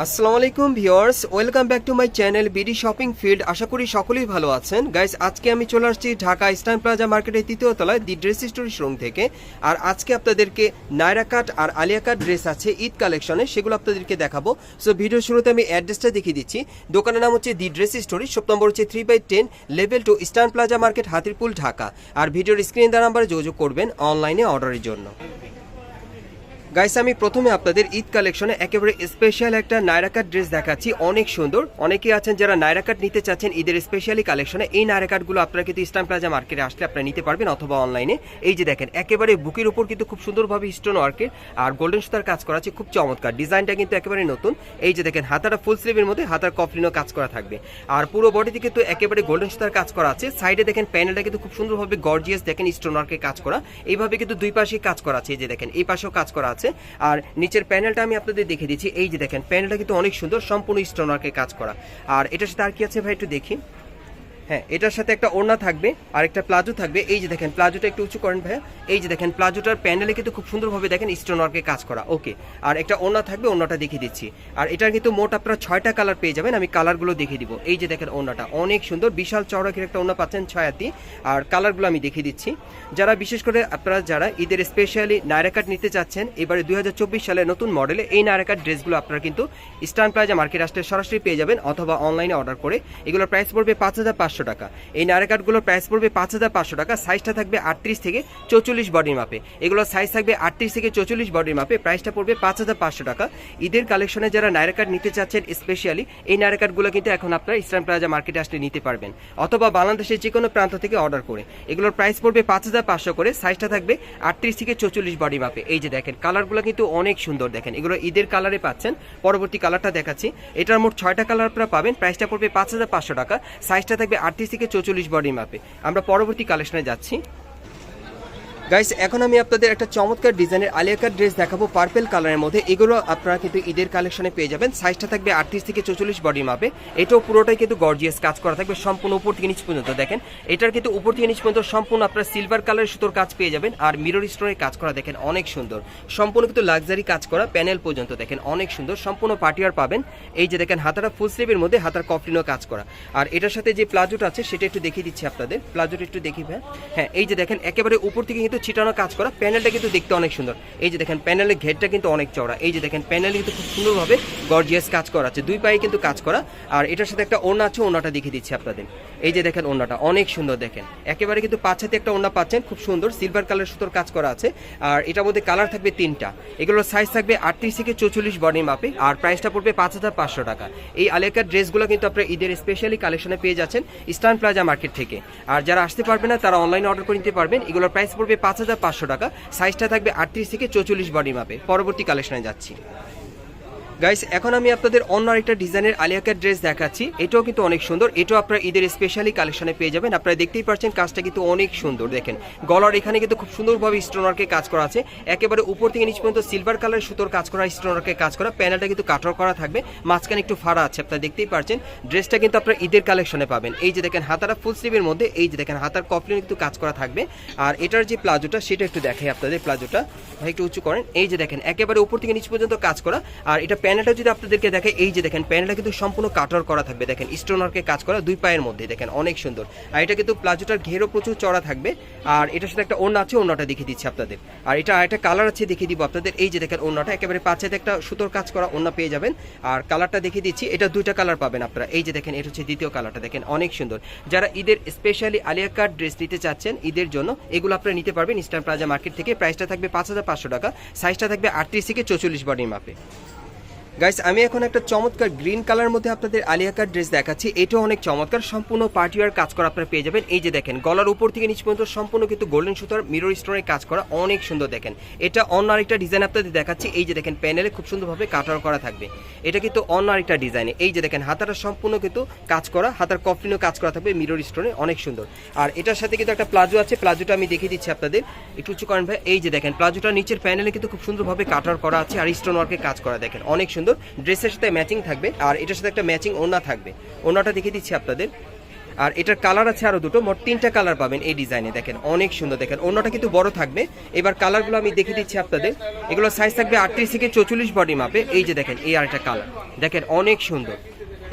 আসসালামু আলাইকুম viewers, welcome back to my channel BD shopping field. আশা করি সকলেই ভালো আছেন। গাইস, আজকে আমি চলে আসছি ঢাকা ইস্টার্ন প্লাজা মার্কেটের তৃতীয় তলায়, দি ড্রেস স্টোরি শোরুম থেকে। আর আজকে আপনাদেরকে নায়রা কাট আর আলিয়া কাট ড্রেস আছে ঈদ কালেকশনে, সেগুলো আপনাদেরকে দেখাবো। সো ভিডিও শুরুতে আমি অ্যাড্রেসটা দেখিয়ে দিচ্ছি। দোকানের নাম হচ্ছে the dress story, shop number হচ্ছে three by ten, level two Eastern Plaza market, Hatirpul, Dhaka. আর ভিডিওর স্ক্রিন দেওয়া নাম্বারে যোগাযোগ করবেন অনলাইনে অর্ডারের জন্য। গাইস আমি প্রথমে আপনাদের ঈদ কালেকশনে একেবারে স্পেশাল একটা নায়রাকাট ড্রেস দেখাচ্ছি। অনেক সুন্দর। অনেকে আছেন যারা নায়রাকাট নিতে চাচ্ছেন ঈদের স্পেশালি কালেকশনে। এই নায়রাকাটগুলো আপনারা কিন্তু ইস্টার্ন প্লাজা মার্কেটে আসলে আপনারা নিতে পারবেন অথবা অনলাইনে এই যে দেখেন, একেবারে বুকের উপর কিন্তু খুব সুন্দরভাবে স্টোন ওয়ার্কের আর গোল্ডেন সুতার কাজ করা আছে, খুব চমৎকার। ডিজাইনটা কিন্তু একেবারে নতুন। এই যে দেখেন, হাতাটা ফুল স্লিভের মধ্যে হাতার কফলিনও কাজ করা থাকবে। আর পুরো বডিতে কিন্তু একেবারে গোল্ডেন সুতার কাজ করা আছে। সাইডে দেখেন প্যানেলটা কিন্তু খুব সুন্দরভাবে গর্জিয়াস দেখেন স্টোন ওয়ার্কের কাজ করা। এইভাবে কিন্তু দুই পাশে কাজ করা আছে। এই যে দেখেন, এই পাশেও কাজ করা আছে। আর নিচের প্যানেলটা আমি আপনাদের দেখে দিচ্ছি। এই যে দেখেন, প্যানেলটা কিন্তু অনেক সুন্দর, সম্পূর্ণ স্টোন ওয়ার্কের কাজ করা। আর এটার সাথে আর কি আছে ভাই একটু দেখি। হ্যাঁ এটার সাথে একটা ওড়না থাকবে আর একটা প্লাজো থাকবে। এই যে দেখেন, প্লাজোটা একটু উঁচু করেন ভাইয়া। এই যে দেখেন, প্লাজোটার প্যানেলে কিন্তু খুব সুন্দরভাবে দেখেন স্টোন ওয়ার্কের কাজ করা। ওকে, আর একটা ওড়না থাকবে, ওড়নাটা দেখিয়ে দিচ্ছি। আর এটার কিন্তু মোট আপনারা ছয়টা কালার পেয়ে যাবেন, আমি কালারগুলো দেখিয়ে দিব। এই যে দেখেন ওড়নাটা, অনেক সুন্দর, বিশাল চওড়াকের একটা ওড়না পাচ্ছেন ছয়াতি। আর কালারগুলো আমি দেখিয়ে দিচ্ছি। যারা বিশেষ করে আপনারা যারা ঈদের স্পেশালি নায়রাকাট নিতে চাচ্ছেন, এবারে দু হাজার চব্বিশ সালে নতুন মডেলে এই নায়রাকাট ড্রেসগুলো আপনারা কিন্তু ইস্টার্ন প্লাজা মার্কেট আসলে সরাসরি পেয়ে যাবেন, অথবা অনলাইনে অর্ডার করে। এগুলোর প্রাইস পড়বে পাঁচ হাজার পাঁচ পাঁচশো টাকা। এই নায়রাকাটগুলোর প্রাইস পড়বে পাঁচ হাজার পাঁচশো টাকা সাইজটা থাকবে আটত্রিশ থেকে চৌচল্লিশ বডির মাপে এগুলোর সাইজ থাকবে আটত্রিশ থেকে চৌচল্লিশ বডির মাপে প্রাইসটা পড়বে পাঁচ হাজার পাঁচশো টাকা। ঈদের কালেকশনে যারা নায়রাকাট নিতে চাচ্ছেন স্পেশালি এই নায়রাকাটগুলো কিন্তু এখন আপনারা ইসলাম প্লাজা মার্কেটে আসলে নিতে পারবেন। অথবা বাংলাদেশের যে কোনো প্রান্ত থেকে অর্ডার করে। এগুলোর প্রাইস পড়বে পাঁচ হাজার পাঁচশো করে সাইজটা থাকবে আটত্রিশ থেকে চৌচল্লিশ বডি মাপে এই যে দেখেন কালারগুলো কিন্তু অনেক সুন্দর দেখেন। এগুলো ঈদের কালারে পাচ্ছেন। পরবর্তী কালারটা দেখাচ্ছি। এটার মোট ছয়টা কালার আপনারা পাবেন। প্রাইসটা পড়বে পাঁচ হাজার পাঁচশো টাকা সাইজটা থাকবে আটত্রিশ থেকে চৌচল্লিশ বডি মাপে আমরা পরবর্তী কালেকশনে যাচ্ছি। গাইস এখন আমি আপনাদের একটা চমৎকার ডিজাইনের আলিয়াকার ড্রেস দেখাবো পার্পেল কালারের মধ্যে। এগুলো আপনারা কিন্তু ঈদের কালেকশনে পেয়ে যাবেন। সাইজটা থাকবে আটত্রিশ থেকে চৌচল্লিশ বডি মাপে। এটাও পুরোটাই কিন্তু গর্জিয়াস কাজ করা থাকবে সম্পূর্ণ উপর থেকে নিচ পর্যন্ত। দেখেন, এটার কিন্তু উপর থেকে নিচ পর্যন্ত সম্পূর্ণ আপনারা সিলভার কালারের সুতোর কাজ পেয়ে যাবেন। আর মিরর স্টোনের কাজ করা দেখেন অনেক সুন্দর। সম্পূর্ণ কিন্তু লাক্সারি কাজ করা প্যানেল পর্যন্ত দেখেন অনেক সুন্দর। সম্পূর্ণ পার্টিয়ার পাবেন। এই যে দেখেন, হাতাটা ফুল স্লিভের মধ্যে, হাতার কফলিনও কাজ করা। আর এটার সাথে যে প্লাজোটা আছে, সেটা একটু দেখিয়ে দিচ্ছি আপনাদের। প্লাজোটা একটু দেখি হ্যাঁ এই যে দেখেন, একেবারে উপর থেকে কিন্তু ছিটানো কাজ করা, প্যানেলটা কিন্তু দেখতে অনেক সুন্দর। এই যে দেখেন, প্যানেলের ঘেরটা কিন্তু অনেক চওড়া। এই যে দেখেন, প্যানেলে কিন্তু খুব সুন্দরভাবে গর্জিয়াস কাজ করা আছে। দুই পায়ে কিন্তু কাজ করা। আর এটার সাথে একটা ওড়না আছে, ওড়নাটা দেখিয়ে দিচ্ছি আপনাদের। এই যে দেখেন ওড়নাটা, অনেক সুন্দর দেখেন। একেবারে কিন্তু পাঁচাতে একটা ওড়না পাচ্ছেন, খুব সুন্দর। সিলভার কালার সুতোর কাজ করা আছে। আর এটার মধ্যে কালার থাকবে তিনটা। এগুলোর সাইজ থাকবে আটত্রিশ থেকে চৌচল্লিশ বডির মাপে আর প্রাইসটা পড়বে পাঁচ হাজার পাঁচশো টাকা। এই আলেকার ড্রেসগুলো কিন্তু আপনার ঈদের স্পেশালি কালেকশনে পেয়ে যাচ্ছেন ইস্টার্ন প্লাজা মার্কেট থেকে। আর যারা আসতে পারবে না, তারা অনলাইনে অর্ডার করে নিতে পারবেন। এগুলোর প্রাইস পড়বে পাঁচ হাজার পাঁচশো টাকা। সাইজটা থাকবে আটত্রিশ থেকে চৌচল্লিশ বডি মাপে পরবর্তী কালেকশনে যাচ্ছি। গাইস এখন আমি আপনাদের অন্য আরেকটা ডিজাইনের আলিয়াকার ড্রেস দেখাচ্ছি। এটাও কিন্তু অনেক সুন্দর। এটাও আপনারা ঈদের স্পেশালি কালেকশনে পেয়ে যাবেন। আপনারা দেখতেই পাচ্ছেন কাজটা কিন্তু অনেক সুন্দর। দেখেন, গলার এখানে কিন্তু খুব সুন্দরভাবে স্টোনারকে কাজ করা আছে। একেবারে উপর থেকে নিচ পর্যন্ত সিলভার কালার সুতোর কাজ করা স্টোনারকে কাজ করা। প্যানেলটা কিন্তু কাটার করা থাকবে। মাঝখানে একটু ফাড়া আছে, আপনারা দেখতেই পাচ্ছেন। ড্রেসটা কিন্তু আপনারা ঈদের কালেকশনে পাবেন। এই যে দেখেন হাতারা ফুল স্লিভের মধ্যে, এই যে দেখেন, হাতার কফলিন কিন্তু কাজ করা থাকবে। আর এটার যে প্লাজোটা, সেটা একটু দেখাই আপনাদের প্লাজোটা। একটু উঁচু করেন। এই যে দেখেন, একেবারে উপর থেকে নিচ পর্যন্ত কাজ করা। আর এটা প্যানেলটা যদি আপনাদেরকে দেখে এই যে দেখেন, প্যানেলটা কিন্তু সম্পূর্ণ কাটার করা থাকবে। দেখেন, স্টোনারকে কাজ করা দুই পায়ের মধ্যে, দেখেন, অনেক সুন্দর। আর এটা কিন্তু প্লাজোটার ঘেরও প্রচুর চড়া থাকবে। আর এটার সাথে একটা ওড়না আছে, ওড়নাটা দেখিয়ে দিচ্ছি আপনাদের। আর এটা আরেকটা কালার আছে, দেখিয়ে দিব আপনাদের। এই যে দেখেন, ওড়নাটা একেবারে পাঁচাতে একটা সুতোর কাজ করা ওড়না পেয়ে যাবেন। আর কালারটা দেখিয়ে দিচ্ছি, এটা দুইটা কালার পাবেন আপনারা। এই যে দেখেন, এটা হচ্ছে দ্বিতীয় কালারটা, দেখেন, অনেক সুন্দর। যারা ঈদের স্পেশালি আলিয়া কাট ড্রেস নিতে চাচ্ছেন ঈদের জন্য, এগুলো আপনারা নিতে পারবেন। ইস্টার্ন প্লাজা মার্কেট থেকে প্রাইসটা থাকবে পাঁচ হাজার পাঁচশো টাকা। সাইজটা থাকবে আটত্রিশ থেকে চৌচল্লিশ বডির মাপে গাইস আমি এখন একটা চমৎকার গ্রিন কালার মধ্যে আপনাদের আলিয়াকার ড্রেস দেখাচ্ছি। এটাও অনেক চমৎকার। সম্পূর্ণ পার্টিওয়ার কাজ করা আপনারা পেয়ে যাবেন। এই যে দেখেন, গলার উপর থেকে নিচ পর্যন্ত সম্পূর্ণ কিন্তু গোল্ডেন সুতার মিরর স্টোনের কাজ করা অনেক সুন্দর দেখেন। এটা অন্য আরেকটা ডিজাইন আপনাদের দেখাচ্ছি। এই যে দেখেন প্যানেলে খুব সুন্দরভাবে কাটার করা থাকবে। এটা কিন্তু অন্য আরেকটা ডিজাইনে এই যে দেখেন, হাতাটা সম্পূর্ণ কিন্তু কাজ করা, হাতার কফলিনও কাজ করা থাকবে মিরর স্টোনে অনেক সুন্দর। আর এটার সাথে কিন্তু একটা প্লাজো আছে। প্লাজোটা আমি দেখিয়ে দিচ্ছি আপনাদের। একটু উঁচু করেন ভাই। এই যে দেখেন, প্লাজোটা নিচের প্যানেলে কিন্তু খুব সুন্দরভাবে কাটার করা আছে। আর স্টোন ওয়ার্কে কাজ করা দেখেন, অনেক সুন্দর। ড্রেসের সাথে ম্যাচিং থাকবে আর এটার সাথে একটা ম্যাচিং ওনা থাকবে। ওনাটা দেখে দিচ্ছি আপনাদের। আর এটার কালার আছে আরও দুটো। মোট তিনটা কালার পাবেন এই ডিজাইনে দেখেন, অনেক সুন্দর। দেখেন অন্যটা কিন্তু বড় থাকবে। এবার কালারগুলো আমি দেখে দিচ্ছি আপনাদের। এগুলো সাইজ থাকবে আটত্রিশ থেকে চৌচল্লিশ বডি মাপে এই যে দেখেন, এই আরেকটা কালার দেখেন, অনেক সুন্দর।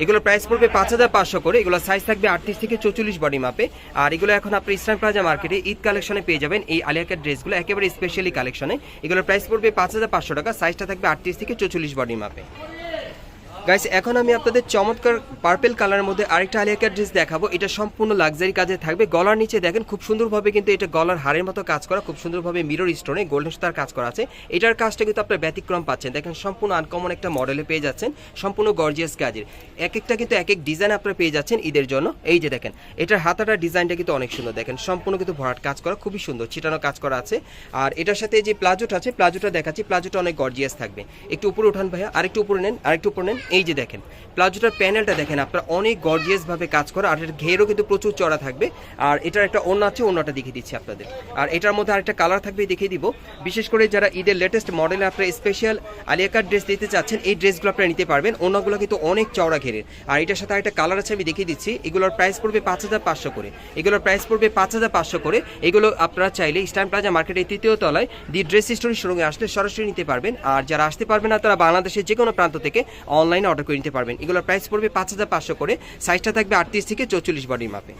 এগুলো প্রাইস পড়বে পাঁচ হাজার পাঁচশো করে। এগুলো সাইজ থাকবে আটত্রিশ থেকে চৌচল্লিশ বডি মাপে আর এগুলো এখন আপনি ইসলাম প্লাজা মার্কেটে ঈদ কালেকশনে পেয়ে যাবেন। এই আলিয়াকের ড্রেসগুলো একেবারে স্পেশালি কালেকশনে এগুলোর প্রাইস পড়বে পাঁচ হাজার পাঁচশো টাকা। সাইজটা থাকবে আটত্রিশ থেকে চৌচল্লিশ বডি মাপে গাইস এখন আমি আপনাদের চমৎকার পার্পেল কালারের মধ্যে আরেকটা আলিয়াকার ড্রেস দেখাবো। এটা সম্পূর্ণ লাক্সারি কাজে থাকবে। গলার নিচে দেখেন, খুব সুন্দরভাবে কিন্তু এটা গলার হারের মতো কাজ করা, খুব সুন্দরভাবে মিরর স্টোনে গোল্ডেন স্টার কাজ করা আছে। এটার কাজটা কিন্তু আপনার ব্যতিক্রম পাচ্ছেন। দেখেন, সম্পূর্ণ আনকমন একটা মডেলে পেয়ে যাচ্ছেন। সম্পূর্ণ গর্জিয়াস কাজের। এক একটা কিন্তু এক এক ডিজাইন আপনারা পেয়ে যাচ্ছেন ঈদের জন্য। এই যে দেখেন, এটার হাতাটার ডিজাইনটা কিন্তু অনেক সুন্দর। দেখেন, সম্পূর্ণ কিন্তু ভরাট কাজ করা, খুবই সুন্দর, ছিটানো কাজ করা আছে। আর এটার সাথে যে প্লাজোটা আছে, প্লাজোটা দেখাচ্ছি, প্লাজোটা অনেক গর্জিয়াস থাকবে। একটু উপরে উঠান ভাইয়া, আরেকটু উপরে নেন, আরেকটু উপরে নেন। এই যে দেখেন, প্লাজোটার প্যানেলটা দেখেন আপনার, অনেক গর্জিয়াস ভাবে কাজ করা, আর এর ঘেরও কিন্তু প্রচুর চড়া থাকবে। আর এটার একটা অন্য আছে অন্যটা দেখিয়ে দিচ্ছি আপনাদের। আর এটার মধ্যে আরেকটা কালার থাকবে দেখিয়ে দিব। বিশেষ করে যারা ঈদের লেটেস্ট মডেলে আপনারা স্পেশাল আলিয়াকার ড্রেস দিতে চাচ্ছেন, এই ড্রেসগুলো আপনারা নিতে পারবেন। অন্যগুলো কিন্তু অনেক চওড়া ঘেরের। আর এটার সাথে আরেকটা কালার আছে, আমি দেখিয়ে দিচ্ছি। এগুলোর প্রাইস পড়বে পাঁচ হাজার পাঁচশো করে। এগুলোর প্রাইস পড়বে পাঁচ হাজার পাঁচশো করে। এগুলো আপনারা চাইলে ইস্টার্ন প্লাজা মার্কেটের তৃতীয় তলায় দি ড্রেস স্টোরি শোরুমে আসলে সরাসরি নিতে পারবেন। আর যারা আসতে পারবেন না, তারা বাংলাদেশের যে কোনো প্রান্ত থেকে অনলাইনে অর্ডার করে নিতে পারবেন। এগুলোর প্রাইস পড়বে পাঁচ হাজার পাঁচশো করে। সাইজটা থাকবে আটত্রিশ থেকে চৌচল্লিশ বডির মাপে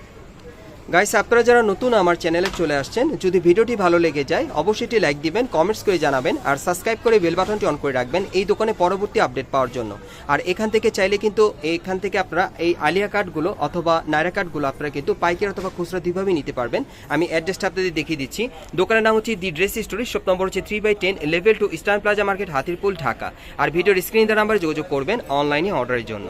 গাইস আপনারা যারা নতুন আমার চ্যানেলে চলে আসছেন, যদি ভিডিওটি ভালো লেগে যায়, অবশ্যই লাইক দিবেন কমেন্টস করে জানাবেন, আর সাবস্ক্রাইব করে বেল বাটনটি অন করে রাখবেন এই দোকানে পরবর্তী আপডেট পাওয়ার জন্য। আর এখান থেকে চাইলে কিন্তু এখান থেকে আপনারা এই আলিয়া কার্ডগুলো অথবা নায়রা কার্ডগুলো আপনারা কিন্তু পাইকারি অথবা খুচরা দুইভাবেই নিতে পারবেন। আমি অ্যাড্রেসটা আপনাদের দেখিয়ে দিচ্ছি। দোকানের নাম হচ্ছে the dress story shop number হচ্ছে three by ten level two Eastern Plaza market Hatirpul, Dhaka. আর ভিডিওর স্ক্রিন নাম্বারে যোগাযোগ করবেন অনলাইনে অর্ডারের জন্য।